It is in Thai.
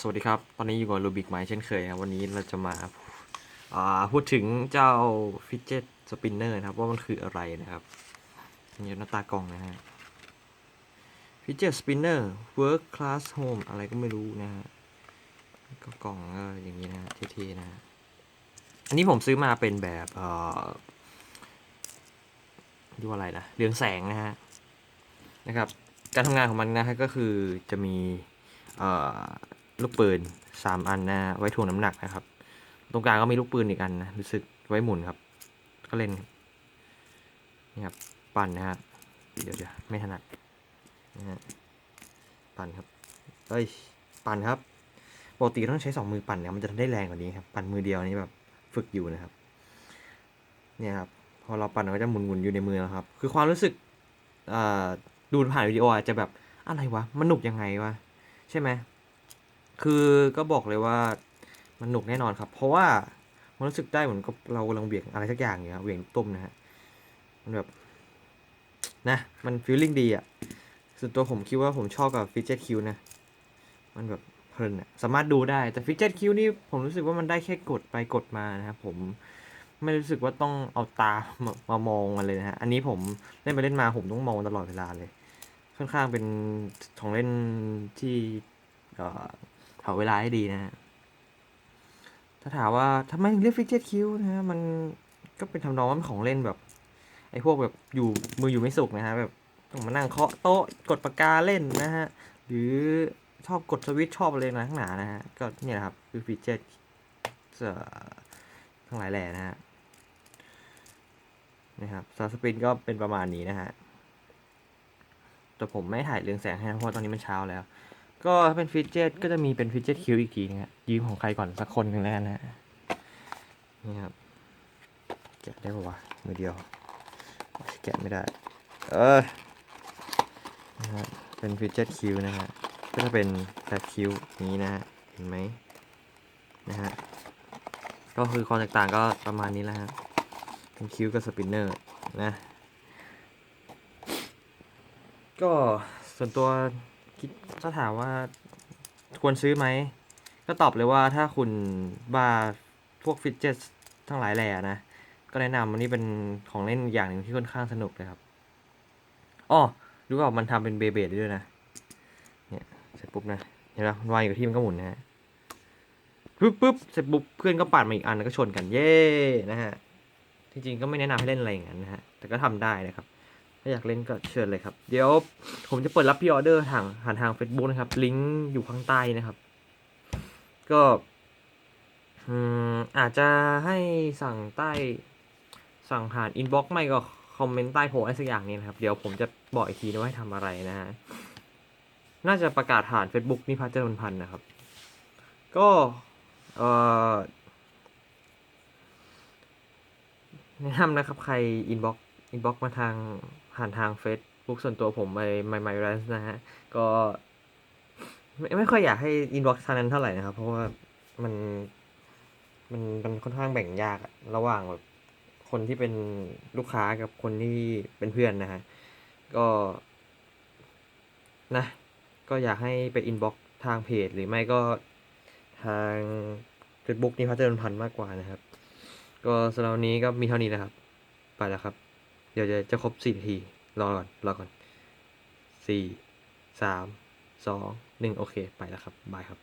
สวัสดีครับ ตอนนี้อยู่กับรูบิกไม้เช่นเคยครับ วันนี้เราจะมาพูดถึงเจ้าฟิ d เจตสปินเนอร์นะครับ ว่ามันคืออะไรนะครับนี่หน้าตากล่องนะฮะฟิ d เจตสปินเนอร์ work class home อะไรก็ไม่รู้นะฮะก็กล่องก็อย่างนี้นะเท่ๆนะอันนี้ผมซื้อมาเป็นแบบเอ่อยู่อะไรนะเรืองแสงนะฮะนะครับ การทำงานของมันนะฮะก็คือจะมีเอ่อ ลูกปืนสามอันนะ ไว้ถ่วงน้ำหนักนะครับ ตรงกลางก็มีลูกปืนอีกอันนะรู้สึกไว้หมุนครับ ก็เล่นนี่ครับ ปั่นนะฮะเดี๋ยวเดี๋ยวไม่ถนัดนะฮะปั่นครับเอ้ยปั่นครับปกติต้องใช้สองมือปั่นเนี่ยมันจะทำได้แรงกว่านี้ครับปั่นมือเดียวนี่แบบฝึกอยู่นะครับ เนี่ยครับพอเราปั่นมันก็จะหมุนๆอยู่ในมือแล้วครับ คือความรู้สึกดูผ่านวิดีโออาจจะแบบอะไรวะมันหนุกยังไงวะใช่ไหม คือก็บอกเลยว่ามันหนุกแน่นอนครับ เพราะว่ามันรู้สึกได้เหมือนกับเรากำลังเบี่ยงอะไรสักอย่างอย่างเงี้ยเหวี่ยงลูกต้มนะฮะมันแบบนะมันฟีลลิ่งดีอะ่ะส่วนตัวผมคิดว่าผมชอบกับฟิ d เจ็ตคิวนะ มันแบบเพลินอะ่ะสามารถดูได้แต่ฟิ d เจ็ตคิวนี่ผมรู้สึกว่ามันได้แค่กดไปกดมานะครับผมไม่รู้สึกว่าต้องเอาตามามามองมันเลยนะฮะ อันนี้ผมเล่นไปเล่นมาผมต้องมองตลอดเวลาเลย ค่อนข้างเป็นของเล่นที่ เอ่อเผาเวลาให้ดีนะฮะถ้าถามว่าทำไมถึงเรียกฟิกเจตคิวนะฮะมันก็เป็นทำนองว่าของเล่นแบบ ไอ้พวกแบบอยู่มืออยู่ไม่สุกนะฮะแบบต้องมานั่งเคาะโต๊ะกดปากกาเล่นนะฮะ หรือชอบกดสวิตช์ชอบอะไรนะข้างหนานะฮะ ก็เนี่ยครับ คือฟีเจอร์ทั้งหลายแหล่นะฮะนะครับซาสปินก็เป็นประมาณนี้นะฮะแต่ผมไม่ถ่ายเรืองแสงให้นะเพราะตอนนี้มันเช้าแล้ว ก็ถ้าเป็นฟิตเจตก็จะมีเป็นฟิตเจตคิวอีกทีนะฮะยืมของใครก่อนสักคนหนึ่งแล้วกันนะฮะนี่ครับแกะได้ปะวะมือเดียว แกะไม่ได้ เออนะฮะเป็นฟิตเจตคิวนะฮะก็จะเป็นแฟลตคิวนี้นะฮะเห็นไหมนะฮะก็คือความแตกต่างก็ประมาณนี้แหละฮะเป็นคิวกับสปินเนอร์นะ ก็ส่วนตัว คิดถ้าถามว่าควรซื้อไหม ก็ตอบเลยว่าถ้าคุณบ้าพวกฟิตเจตทั้งหลายแหล่นะ ก็แนะนำอันนี้เป็นของเล่นอย่างหนึ่งที่ค่อนข้างสนุกเลยครับอ้อรู้ว่ามันทำเป็นเบเบดด้วยนะ เนี่ย เสร็จปุ๊บนะ เห็นไหมมันวางอยู่ที่มันก็หมุนนะฮะปุ๊บปุ๊บเสร็จปุ๊บเพื่อนก็ปัดมาอีกอันแล้วก็ชนกันเย่นะฮะ จริงๆก็ไม่แนะนำให้เล่นอะไรอย่างนั้นนะฮะ แต่ก็ทำได้นะครับาอยากเล่นก็เชิญเลยครับ เดี๋ยวผมจะเปิดรับพ r ออเดอร์ทางผ่านทาง Facebook นะครับ ลิงก์อยู่ข้างใต้นะครับ ก็อาจจะให้สั่งใต้สั่งผ่านอินบ็อกซ์ไม่ก็คอมเมนต์ใต้โพสต์อะไรสักอย่างนี้นะครับ เดี๋ยวผมจะบอกอีกทีนะว่าให้ทำอะไรนะฮะน่าจะประกาศผ่าน Facebook นิพัฒน์เจริญพันธ์นะครับ ก็เอ่อแนะนำนะครับ ใครอินบ็อกอินบ็อกมาทาง ผ่านทาง Facebook ส่วนตัวผมไป My My r a n นะฮะ ก็ ไม่ไม่ค่อยอยากให้อินบ็อกทางนั้นเท่าไหร่นะครับ เพราะว่ามันมันมันค่อนข้างแบ่งยากระหว่างแบบคนที่เป็นลูกค้ากับคนที่เป็นเพื่อนนะฮะ ก็นะ ก็อยากให้ไปอินบ็อกทางเพจ หรือไม่ก็ทาง Facebook นี่พัฒนพันธ์มากกว่านะครับ ก็สำหรับวันนี้ก็มีเท่านี้นะครับ ไปแล้วครับ เดี๋ยวจะจะครบสี่นาที รอก่อน รอก่อนสี่สามสองหนึ่งโอเค ไปแล้วครับ บายครับ